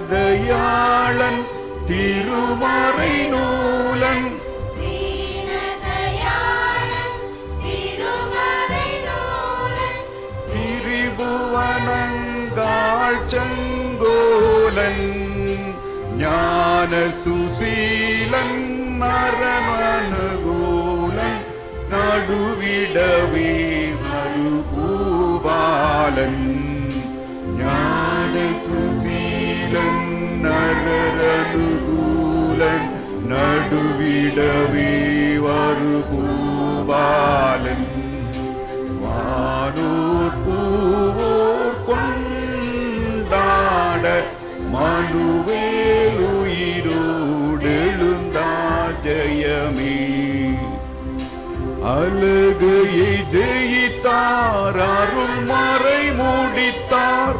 தீனதயாளன் திருமறை நூலன். திரிபுவனங்காள் செங்கோலன் ஞான சுசீலன் நரமனுகூலன் நடுவிடவே மறுபூபாலன் சுசீலன் நரனுகூலன் நடுவிடவே வருபூபாலன் வானூர் பூவோர் கொண்டாட மனுவேலுயிரோடெழுந்தா ஜெயமே. அழுகையை ஜெயித்தார் அருள் மறை முடித்தார்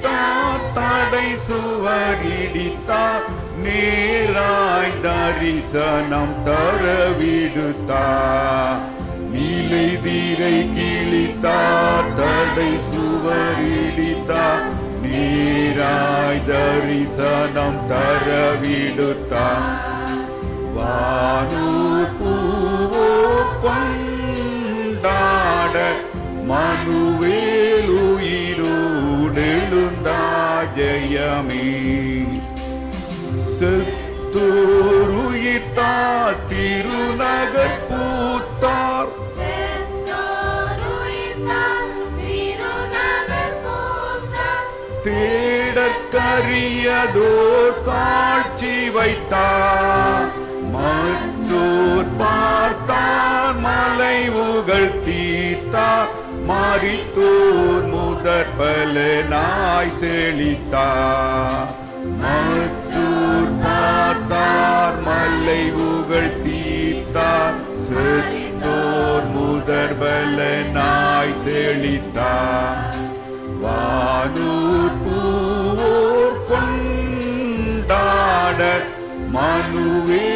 இடித்தார் தடை சுவர் இடித்தார் நேராய் தரிசனம் தர விடுத்தார் நிலை தீரை கிழித்தார் தடை சுவர் இடித்தார் நீராய் தரிசனம் தர விடுத்தார் வானூர் ஜெயமே. செத்தோருயிர்த்தா திருநகர் பூத்தார். செத்தோர் உயிர்த்தார் திருநகர் பூத்தார். தேடற்கரியதோர் காட்சி வைத்தார். மற்றோர் பார்த்தார் மலைவுகள் தீர்த்தார். மறித்தோர் முதற் பலனாய் செழித்தார் மற்றோர் பார்த்தார் மலைவுகள் தீர்த்தார். செத்தோர் முதற் பலனாய் செழித்தார் வானூர் பூவோர் கொண்டாட மனுவேலுயிரோடெழுந்தா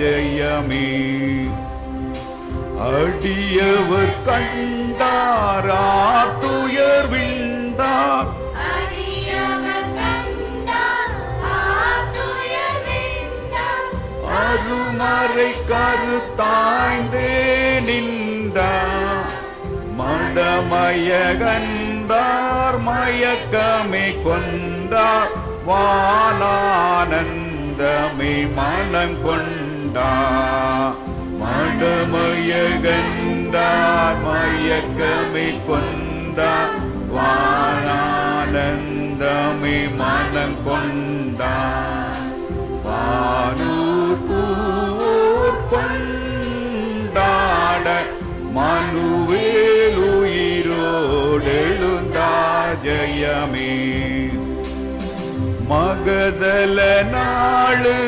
ஜெயமே. அடியவர் கண்டாரா துயர் விண்டார் அருமறை கருத்தாய்ந்தே நின்றார். மடமயகன்றார் மயக்கமே கொண்டார். வானானந்தமே மனம் கொண்டார். மடமயகன்றார் மயக்கமை கொண்டார். வானானந்தமே மனம் கொண்டார். வானூர் பூவோர் கொண்டாட மனுவேலுயிரோடெழுந்தா ஜெயமே. மகதல நாளு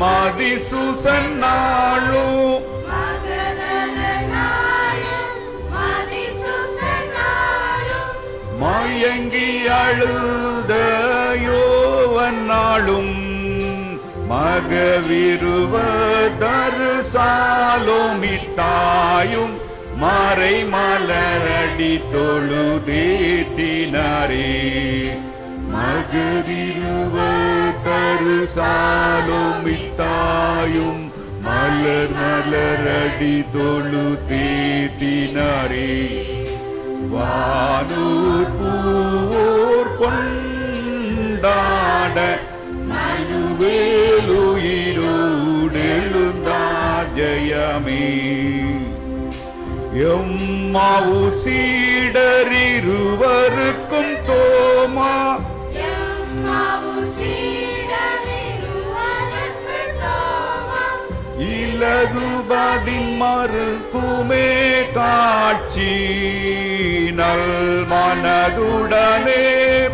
மதிசூசன் நாளும் ஏங்கி அழுத யோவன் நாளும் மகவிருவ தருசாலோமித்தாயும் மறை மலரடி தொழுதேத்தினாரே மகவிருவ தருசாலோமித்தாயும் மலர் மலரடி தொழுதேத்தினாரே வானூர் பூவோர் கொண்டாட மனுவேலுயிரோடெழுந்தா ஜெயமே. எம்மாவு சீடரிருவருக்கும் தோமா இலகுபதின் மறுக்குமே காட்சி. நல் மனதுடனே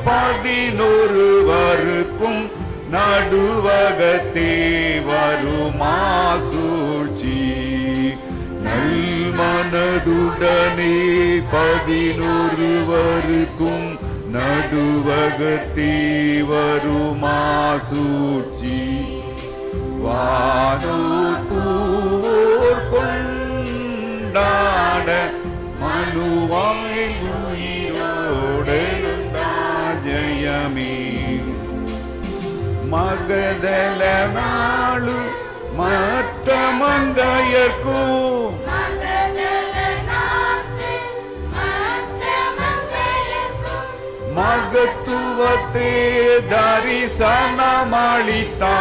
பதினொருவருக்கும் நடுவகத்தே வருமா சூழ்ச்சி. நல் மனதுடனே பதினொருவருக்கும் நடுவகத்தே வருமா சூழ்ச்சி. வானூர் பூவோர் கொண்டாட மனுவாய் உயிரோடெழுந்தா ஜெயமே. மகதல நாளு மற்ற மங்கையர்க்கும் மற்ற மங்கையர்க்கும் மகத்துவத்தே தரிசனமளித்தா.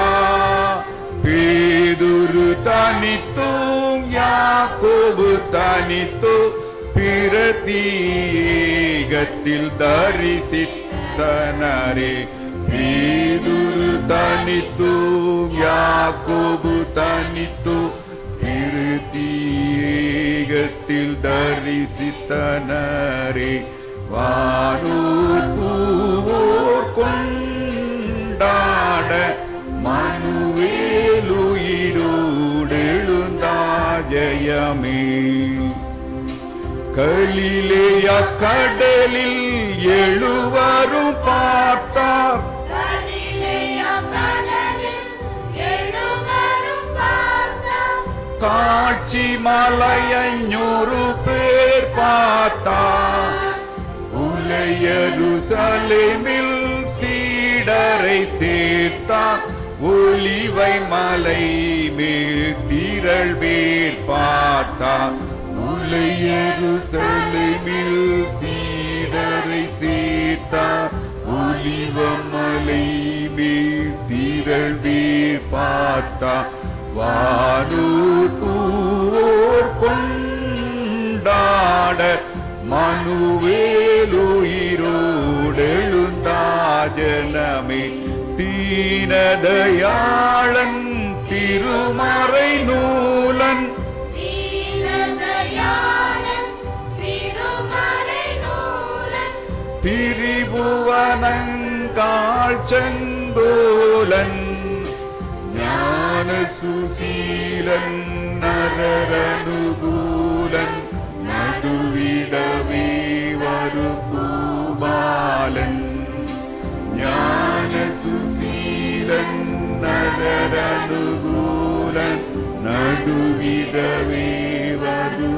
பேதுரு தனித்தும் யாக்கோபு தனித்து பிரதீகத்தில் தரிசித்தனரே. பேதுரு தனித்தும் யாக்கோபு தனித்து பிரதீகத்தில் தரிசித்தனரே. வானூர் ஜெயமே கலிலேய கடலில் எழுவரும் பார்த்தார். கடலில் எழுவரும் பார்த்தார் காட்சி மலையஞ்சூறு பேர் பார்த்தார். உலையருசலேமில் சீடரை சேர்த்தார். ஒளிவை மலை மேல் திரள் பேர் பார்த்தார் உலையருசலேமில் சீடரை சேர்த்தார் ஒளிவ மலை மேல் திரள் பேர் பார்த்தார் வானூர் பூவோர் கொண்டாட மனுவேலுயிரோடெழுந்தா ஜனமே. தீனதயாளன் திருமறை நூலன். திரிபுவனங்காள் செங்கோலன் ஞான Susheelan நரரனுகூலன். நடுவிடவே ni de mi va du